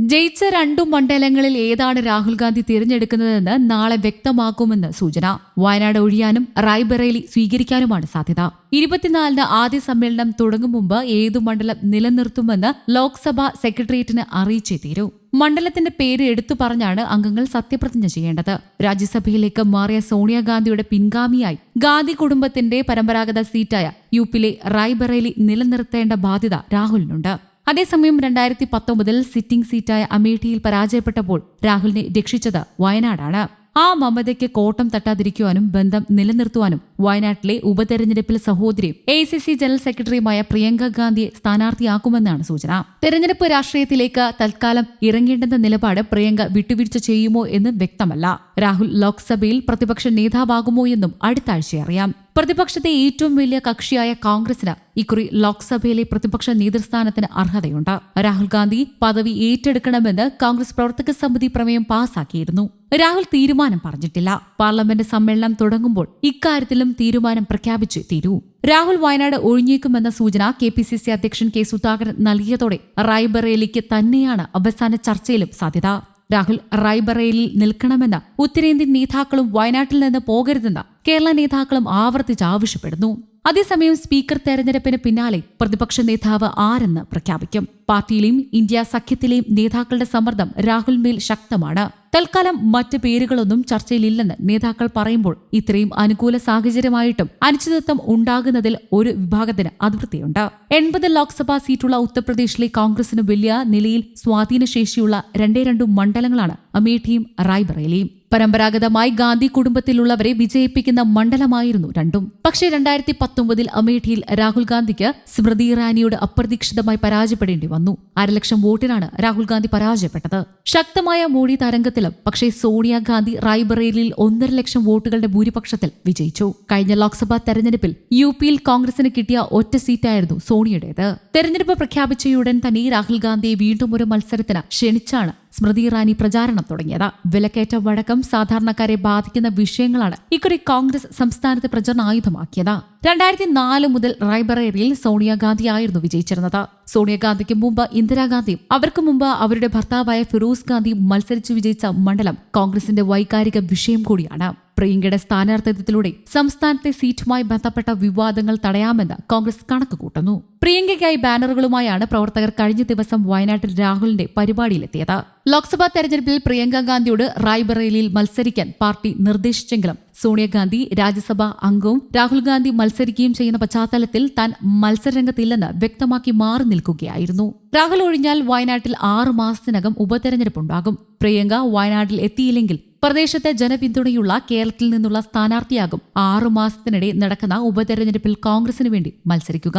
ജയിച്ച രണ്ടു മണ്ഡലങ്ങളിൽ ഏതാണ് രാഹുൽ ഗാന്ധി തിരഞ്ഞെടുക്കുന്നതെന്ന് നാളെ വ്യക്തമാക്കുമെന്ന് സൂചന. വയനാട് ഒഴിയാനും റായ്ബറേലി സ്വീകരിക്കാനുമാണ് സാധ്യത. ഇരുപത്തിനാലിന് ആദ്യ സമ്മേളനം തുടങ്ങും മുമ്പ് ഏതു മണ്ഡലം നിലനിർത്തുമെന്ന് ലോക്സഭാ സെക്രട്ടേറിയറ്റിന് അറിയിച്ചേ തീരൂ. മണ്ഡലത്തിന്റെ പേര് എടുത്തു പറഞ്ഞാണ് അംഗങ്ങൾ സത്യപ്രതിജ്ഞ ചെയ്യേണ്ടത്. രാജ്യസഭയിലേക്ക് മാറിയ സോണിയാഗാന്ധിയുടെ പിൻഗാമിയായി ഗാന്ധി കുടുംബത്തിന്റെ പരമ്പരാഗത സീറ്റായ യു പിയിലെ റായ്ബറേലി നിലനിർത്തേണ്ട ബാധ്യത രാഹുലിനുണ്ട്. അതേസമയം രണ്ടായിരത്തി പത്തൊമ്പതിൽ സിറ്റിംഗ് സീറ്റായ അമേഠിയിൽ പരാജയപ്പെട്ടപ്പോൾ രാഹുലിനെ രക്ഷിച്ചത് വയനാടാണ്. ആ മമതയ്ക്ക് കോട്ടം തട്ടാതിരിക്കുവാനും ബന്ധം നിലനിർത്തുവാനും വയനാട്ടിലെ ഉപതെരഞ്ഞെടുപ്പിൽ സഹോദരിയും എ സി സി ജനറൽ സെക്രട്ടറിയുമായ പ്രിയങ്ക ഗാന്ധിയെ സ്ഥാനാർത്ഥിയാക്കുമെന്നാണ് സൂചന. തെരഞ്ഞെടുപ്പ് രാഷ്ട്രീയത്തിലേക്ക് തൽക്കാലം ഇറങ്ങേണ്ടെന്ന നിലപാട് പ്രിയങ്ക വിട്ടുവീഴ്ച ചെയ്യുമോ എന്ന് വ്യക്തമല്ല. രാഹുൽ ലോക്സഭയിൽ പ്രതിപക്ഷ നേതാവാകുമോ എന്നും അടുത്ത ആഴ്ച അറിയാം. പ്രതിപക്ഷത്തെ ഏറ്റവും വലിയ കക്ഷിയായ കോൺഗ്രസിന് ഇക്കുറി ലോക്സഭയിലെ പ്രതിപക്ഷ നേതൃസ്ഥാനത്തിന് അർഹതയുണ്ട്. രാഹുൽ ഗാന്ധി പദവി ഏറ്റെടുക്കണമെന്ന് കോൺഗ്രസ് പ്രവർത്തക സമിതി പ്രമേയം പാസാക്കിയിരുന്നു. രാഹുൽ തീരുമാനം പറഞ്ഞിട്ടില്ല. പാർലമെന്റ് സമ്മേളനം തുടങ്ങുമ്പോൾ ഇക്കാര്യത്തിലും തീരുമാനം പ്രഖ്യാപിച്ചു തീരൂ. രാഹുൽ വയനാട് ഒഴിഞ്ഞേക്കുമെന്ന സൂചന കെ പി സി സി അധ്യക്ഷൻ കെ സുധാകരൻ നൽകിയതോടെ റായ്ബറേലിക്ക് തന്നെയാണ് അവസാന ചർച്ചയിലും സാധ്യത. രാഹുൽ റായ്ബറേലിൽ നിൽക്കണമെന്ന് ഉത്തരേന്ത്യൻ നേതാക്കളും വയനാട്ടിൽ നിന്ന് പോകരുതെന്ന് കേരള നേതാക്കളും ആവർത്തിച്ച് ആവശ്യപ്പെടുന്നു. അതേസമയം സ്പീക്കർ തെരഞ്ഞെടുപ്പിന് പിന്നാലെ പ്രതിപക്ഷ നേതാവ് ആരെന്ന് പ്രഖ്യാപിക്കും. പാർട്ടിയിലെയും ഇന്ത്യ സഖ്യത്തിലെയും നേതാക്കളുടെ സമ്മർദ്ദം രാഹുൽമേൽ ശക്തമാണ്. തൽക്കാലം മറ്റ് പേരുകളൊന്നും ചർച്ചയിലില്ലെന്ന് നേതാക്കൾ പറയുമ്പോൾ ഇത്രയും അനുകൂല സാഹചര്യമായിട്ടും അനിശ്ചിതത്വം ഉണ്ടാകുന്നതിൽ ഒരു വിഭാഗത്തിന് അതൃപ്തിയുണ്ട്. എൺപത് ലോക്സഭാ സീറ്റുള്ള ഉത്തർപ്രദേശിലെ കോൺഗ്രസിന് വലിയ നിലയിൽ സ്വാധീനശേഷിയുള്ള രണ്ടേ രണ്ടു മണ്ഡലങ്ങളാണ് അമേഠിയും റായ്ബറേലിയും. പരമ്പരാഗതമായി ഗാന്ധി കുടുംബത്തിലുള്ളവരെ വിജയിപ്പിക്കുന്ന മണ്ഡലമായിരുന്നു രണ്ടും. പക്ഷേ രണ്ടായിരത്തി പത്തൊമ്പതിൽ അമേഠിയിൽ രാഹുൽ ഗാന്ധിക്ക് സ്മൃതി ഇറാനിയോട് അപ്രതീക്ഷിതമായി പരാജയപ്പെടേണ്ടി വന്നു. അരലക്ഷം വോട്ടിനാണ് രാഹുൽ ഗാന്ധി പരാജയപ്പെട്ടത്. ശക്തമായ മോഡി തരംഗത്തിലും പക്ഷേ സോണിയാഗാന്ധി റായ്ബറേലിയിൽ ഒന്നര ലക്ഷം വോട്ടുകളുടെ ഭൂരിപക്ഷത്തിൽ വിജയിച്ചു. കഴിഞ്ഞ ലോക്സഭാ തെരഞ്ഞെടുപ്പിൽ യു പിയിൽ കോൺഗ്രസിന് കിട്ടിയ ഒറ്റ സീറ്റായിരുന്നു സോണിയുടേത്. തെരഞ്ഞെടുപ്പ് പ്രഖ്യാപിച്ചയുടൻ തന്നെ രാഹുൽ ഗാന്ധിയെ വീണ്ടും ഒരു മത്സരത്തിന് ക്ഷണിച്ചാണ് സ്മൃതി ഇറാനി പ്രചാരണം തുടങ്ങിയത്. വിലക്കയറ്റമടക്കം സാധാരണക്കാരെ ബാധിക്കുന്ന വിഷയങ്ങളാണ് ഇക്കുറി കോൺഗ്രസ് സംസ്ഥാനത്തെ പ്രചരണ ആയുധമാക്കിയത്. രണ്ടായിരത്തി നാല് മുതൽ റായ്ബറേറിയിൽ സോണിയാഗാന്ധി ആയിരുന്നു വിജയിച്ചിരുന്നത്. സോണിയാഗാന്ധിക്ക് മുമ്പ് ഇന്ദിരാഗാന്ധിയും അവർക്ക് മുമ്പ് അവരുടെ ഭർത്താവായ ഫിറോസ് ഗാന്ധിയും മത്സരിച്ചു വിജയിച്ച മണ്ഡലം കോൺഗ്രസിന്റെ വൈകാരിക വിഷയം കൂടിയാണ്. പ്രിയങ്കയുടെ സ്ഥാനാർത്ഥിത്വത്തിലൂടെ സംസ്ഥാനത്തെ സീറ്റുമായി ബന്ധപ്പെട്ട വിവാദങ്ങൾ തടയാമെന്ന് കോൺഗ്രസ് കണക്ക് കൂട്ടുന്നു പ്രിയങ്കയ്ക്കായി ബാനറുകളുമായാണ് പ്രവർത്തകർ കഴിഞ്ഞ ദിവസം വയനാട്ടിൽ രാഹുലിന്റെ പരിപാടിയിലെത്തിയത്. ലോക്സഭാ തെരഞ്ഞെടുപ്പിൽ പ്രിയങ്ക ഗാന്ധിയോട് റായ്ബറേലിയിൽ മത്സരിക്കാൻ പാർട്ടി നിർദ്ദേശിച്ചെങ്കിലും സോണിയാഗാന്ധി രാജ്യസഭാ അംഗവും രാഹുൽ ഗാന്ധി മത്സരിക്കുകയും ചെയ്യുന്ന പശ്ചാത്തലത്തിൽ താൻ മത്സരരംഗത്തില്ലെന്ന് വ്യക്തമാക്കി മാറി നിൽക്കുകയായിരുന്നു. രാഹുൽ ഒഴിഞ്ഞാൽ വയനാട്ടിൽ ആറു മാസത്തിനകം ഉപതെരഞ്ഞെടുപ്പുണ്ടാകും. പ്രിയങ്ക വയനാട്ടിൽ എത്തിയില്ലെങ്കിൽ പ്രദേശത്തെ ജനപിന്തുണയുള്ള കേരളത്തിൽ നിന്നുള്ള സ്ഥാനാർത്ഥിയാകും ആറു മാസത്തിനിടെ നടക്കുന്ന ഉപതെരഞ്ഞെടുപ്പിൽ കോൺഗ്രസിന് വേണ്ടി മത്സരിക്കുക.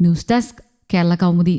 News desk Kerala Kaumudi.